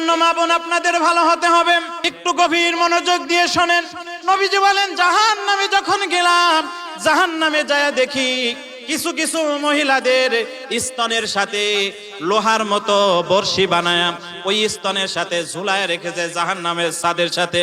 জন্য মা বোন আপনাদের ভালো হতে হবে। একটু গভীর মনোযোগ দিয়ে শোনেন। নবীজি বলেন জাহান নামে যখন গেলাম জাহান নামে যায় দেখি কিছু কিছু মহিলাদের স্তনের সাথে লোহার মতো বর্ষি বানায়, ওই স্তনের সাথে ঝুলায় রেখেছে জাহান নামের সাদের সাথে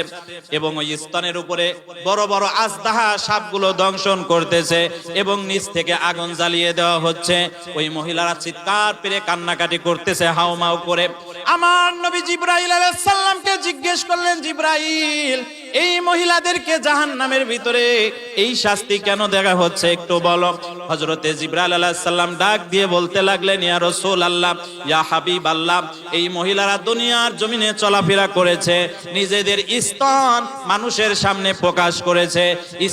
এবং ওই স্তনের উপরে বড় বড় আজদাহা সাপগুলো দংশন করতেছে এবং নিচ থেকে আগুন জ্বালিয়ে দেওয়া হচ্ছে। ওই মহিলারা চিৎকার পেরে কান্নাকাটি করতেছে, হাউমাউ করে। আমার নবী জিব্রাইল আলাইহিস সালামকে জিজ্ঞেস করলেন জিব্রাইল এই মহিলাদেরকে জাহান নামের ভিতরে এই শাস্তি কেন দেখা হচ্ছে একটু বলো? হজরতে জিব্রাইল আলাইহিস সালাম ডাক দিয়ে বলতে লাগলেন, ইয়া রাসূল আল্লাহ ইয়া হাবিব আল্লাহ এই মহিলারা দুনিয়ার জমিনে চলাফেরা করেছে, নিজেদের স্তন মানুষের সামনে প্রকাশ করেছে,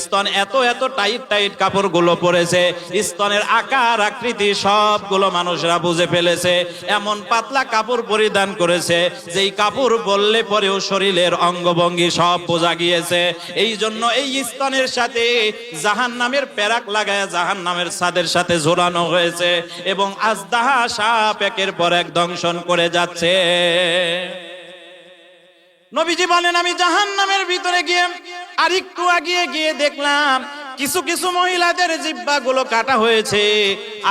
স্তন এত এত টাইট টাইট কাপড়গুলো পরেছে, স্তনের আকার, আকৃতি সবগুলো মানুষরা বুঝে ফেলেছে, এমন পাতলা কাপড় পরিধান করেছে, যেই কাপড় বললে পরেও শরীরের অঙ্গভঙ্গি সব বোঝা গিয়েছে এই জন্য এই স্তনের সাথে জাহান নামের প্যারাক লাগায় জাহান নামের ছাদের সাথে ঝোলানো হয়েছে এবং আজদাহা সাপ একের পর এক দংশন করে যাচ্ছে। নবীজি বলেন, আমি জাহান নামের ভিতরে গিয়ে আর একটু আগিয়ে গিয়ে দেখলাম, কিছু কিছু মহিলাদের জিব্বা গুলো কাটা হয়েছে।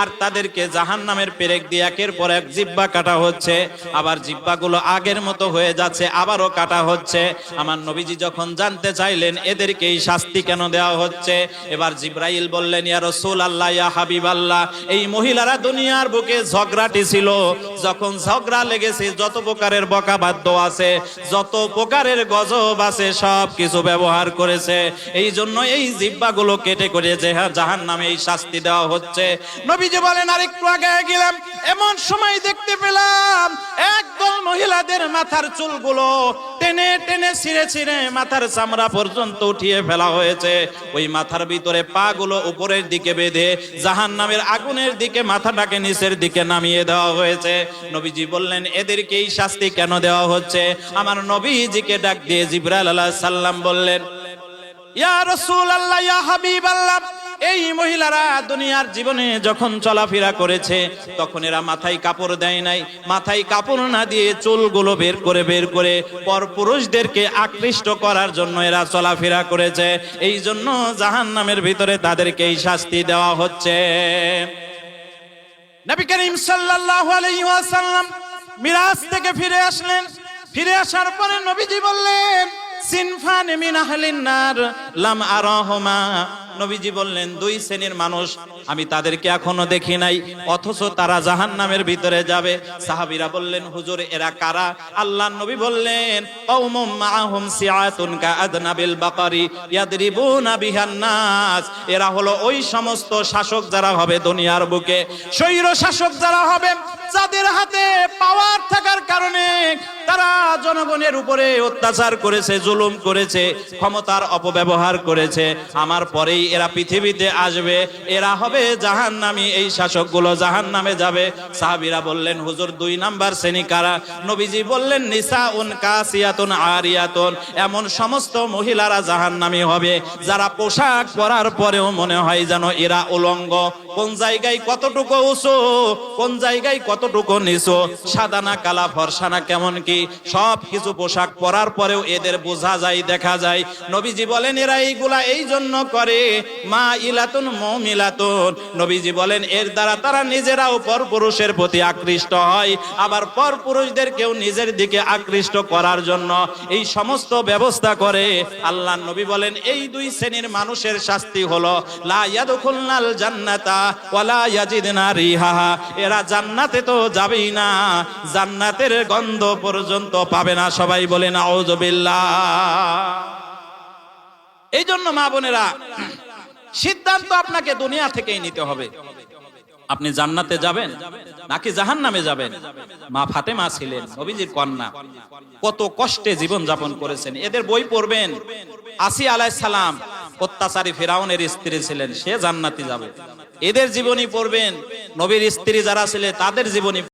আর তাদেরকে জাহান নামের পেরেক দিয়ে একের পর এক জিব্বা কাটা হচ্ছে। আবার জিব্বাগুলো আগের মতো হয়ে যাচ্ছে, আবারও কাটা হচ্ছে। আমার নবীজি যখন জানতে চাইলেন এদেরকে এই শাস্তি কেন দেওয়া হচ্ছে? এবার জিব্রাইল বললেন, ইয়া রসুল আল্লাহ ইয়া হাবিব আল্লাহ এই মহিলারা দুনিয়ার বুকে ঝগড়াটি ছিল। যখন ঝগড়া লেগেছে, যত প্রকারের বকাবাদ্য আছে, যত প্রকারের গজব আছে সব কিছু ব্যবহার করেছে। এই জন্য এই জিব্বাগুলো কেটে করে যে জাহান নামে এই শাস্তি দেওয়া হচ্ছে। নবীজি বলেন আর একটু আগে গেলাম, এমন সময় দেখতে পেলাম একদল মহিলাদের মাথার চুলগুলো টেনে টেনে ছিঁড়ে ছিঁড়ে মাথার চামড়া পর্যন্ত উঠিয়ে ফেলা হয়েছে। ওই মাথার ভিতরে পা গুলো উপরের দিকে বেঁধে জাহান নামের আগুনের দিকে মাথাটাকে নিচের দিকে নামিয়ে দেওয়া হয়েছে। নবীজি বললেন, এদেরকে এই শাস্তি কেন দেওয়া হচ্ছে? আমার নবীজিকে ডাক দিয়ে জিব্রাইল আলাইহিস সালাম বললেন, ইয়া রসুল আল্লাহ ইয়া হাবিব আল্লাহ এই মহিলারা দুনিয়ার জীবনে যখন চলাফেরা করেছে, তখন এরা মাথায় কাপড় দেয় নাই। মাথায় কাপড় না দিয়ে চুলগুলো বের করে বের করে পর পুরুষদেরকে আকৃষ্ট করার জন্য এরা চলাফেরা করেছে। এই জন্য জাহান নামের ভিতরে তাদেরকে এই শাস্তি দেওয়া হচ্ছে। নবী করিম সাল্লাল্লাহু আলাইহি ওয়াসাল্লাম মিরাজ থেকে ফিরে আসলেন। ফিরে আসার পরে নবীজি বললেন, সিনফান মিন আহলিন নার লাম আরাহুমা। নবীজি বললেন, দুই শ্রেণির মানুষ, আমি তাদেরকে এখনও দেখি নাই, অথচ তারা জাহান্নামের ভিতরে যাবে। সাহাবীরা বললেন, হুজুর, এরা কারা? আল্লাহ নবী বললেন, কওমুম এরা হলো ওই সমস্ত শাসক যারা হবে দুনিয়ার বুকে। স্বৈর শাসক যারা হবে, যাদের হাতে পাওয়ার থাকার কারণে জনগণের উপরে অত্যাচার করেছে, জুলুম করেছে, ক্ষমতার অপব্যবহার করেছে। আমার পরেই এরা পৃথিবীতে আসবে, এরা হবে জাহান নামি এই শাসকগুলো জাহান নামে যাবে। সাহাবিরা বললেন, হুজুর, দুই নাম্বার শ্রেণি কারা? নবীজি বললেন নিসা উন কাসিয়াতুন আরিয়াতুন। এমন সমস্ত মহিলারা জাহান নামি হবে, যারা পোশাক পরার পরেও মনে হয় যেন এরা উলঙ্গ। কোন জায়গায় কতটুকু উঁচু, কোন জায়গায় কতটুকু নিচু, সাদা না কালা, ফর্সা না কেমন কি, সব কিছু পোশাক পরার পরেও এদের বোঝা যায়, দেখা যায়। নবীজি বলেন, এরা এইগুলা এই জন্য করে, মা ইলাতুন মমিলাতুন। নবীজি বলেন, এর দ্বারা তারা নিজেরাও পর পুরুষের প্রতি আকৃষ্ট হয়, আবার পর পুরুষদেরকেও নিজের দিকে আকৃষ্ট করার জন্য এই সমস্ত ব্যবস্থা করে। আল্লাহ নবী বলেন, এই দুই শ্রেণির মানুষের শাস্তি হলো, লা ইয়াদখুলনাল জান্নাতা ওয়ালা ইয়াজিদনা রিহাহা, এরা জান্নাতে তো যাবেই না, জান্নাতের গন্ধ পর্যন্ত পাবে না। সবাই বলে না এই জন্য মা বোনেরা, সিদ্ধান্ত আপনাকে দুনিয়া থেকেই নিতে হবে। আপনি জান্নাতে যাবেন নাকি জাহান নামে যাবেন? মা ফাতেমা ছিলেন, নবীজির কন্যা। কত কষ্টে জীবন যাপন করেছেন। এদের বই পড়বেন আসি আলাইহিস সালাম অত্যাচারী ফেরাউনের স্ত্রী ছিলেন, সে জান্নাতে যাবে। এদের জীবনী পড়বেন। নবীর স্ত্রী যারা ছিলেন তাদের জীবনী